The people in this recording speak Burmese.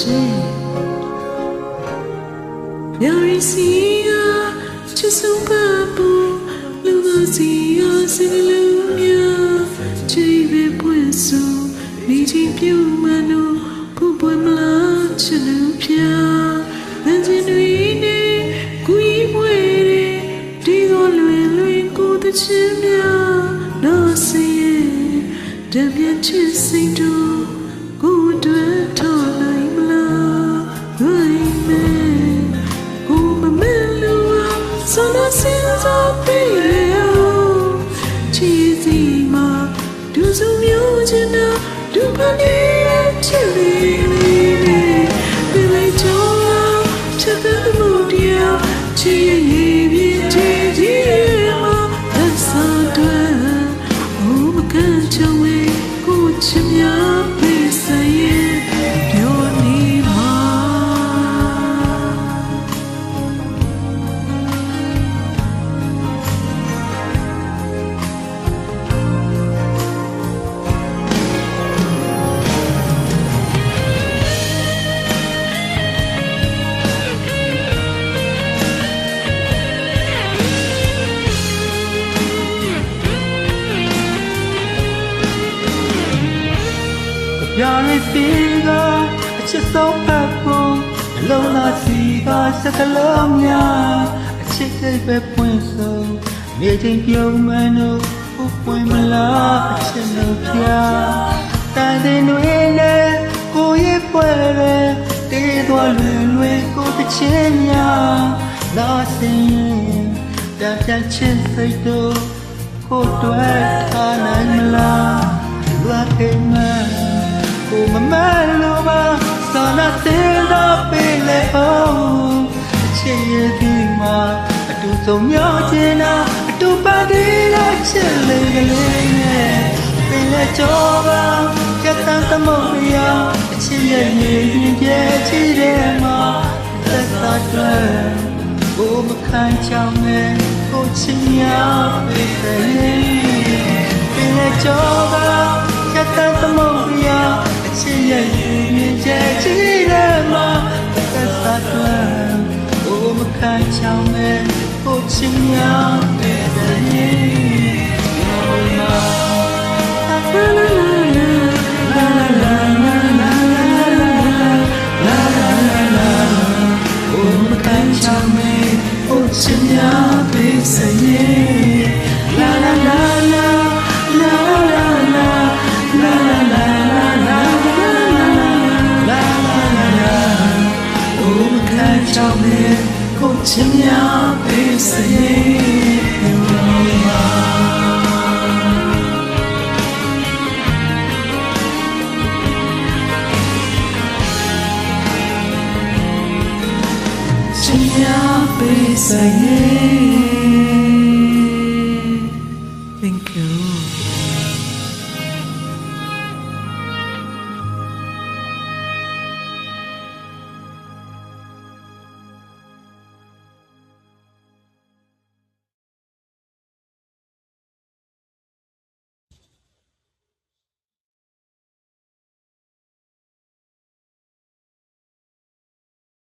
ရှင်မျော်ရီစီကချစ်ဆုံးပါပူလူကစီရစင်လူများချီးပဲပွင့်စုမိချင်းပြုမနုဖူပွင့်မလားချစ်လူဖျားလမ်းချင်းတွေနဲ့ကိုကြီးမွေတွေဒီကိုလွင်လွင်ကိုတချင်များတော့စီရဲ့တပြည့်ချစ်စိတ်တို့ 记忆。 ပြရစီကအချစ်ဆုံးဖတ်ဖို့အလုံးလာစီကစကလုံးများအချစ်စိတ်ပဲပွင့်ဆုံးနေချင်းပြုံးမလို့ဘုပွင့်မလားအချစ်လို့ပြတန်တဲ့တွေနဲ့ကိုရဲ့ပွဲရဲတေးသွားလွယ်လွယ်ကိုတစ်ချင်းများလာစင်ရင်တပြတ်ချစ်စိတ်တို့ကိုတွေ့ထားနိုင်မလား အချစ်ရဲ့ဒီမှာအတူဆုံးမြောချင်တာအတူပါတည်းတဲ့ချစ်လေးကလေးနဲ့ပင်လေကြောပါကတန်သမုတ်ရအချစ်ရဲ့မြေပြင်ကျဲချစ်တဲ့မှာသက်သာတဲ့ကိုမခံချောင်းနဲ့ကိုချင်ရပေးတယ်ပင်လေကြောပါကတန်သမုတ်ရ ဘုချင်များတဲ့ရင်မာဘုမကန်ချောင်းမေဘုချင်များပေးစရဲ့လာလာလာလာလာလာလာလာလာလာလာလာဘုမကန် Senhor, pensa em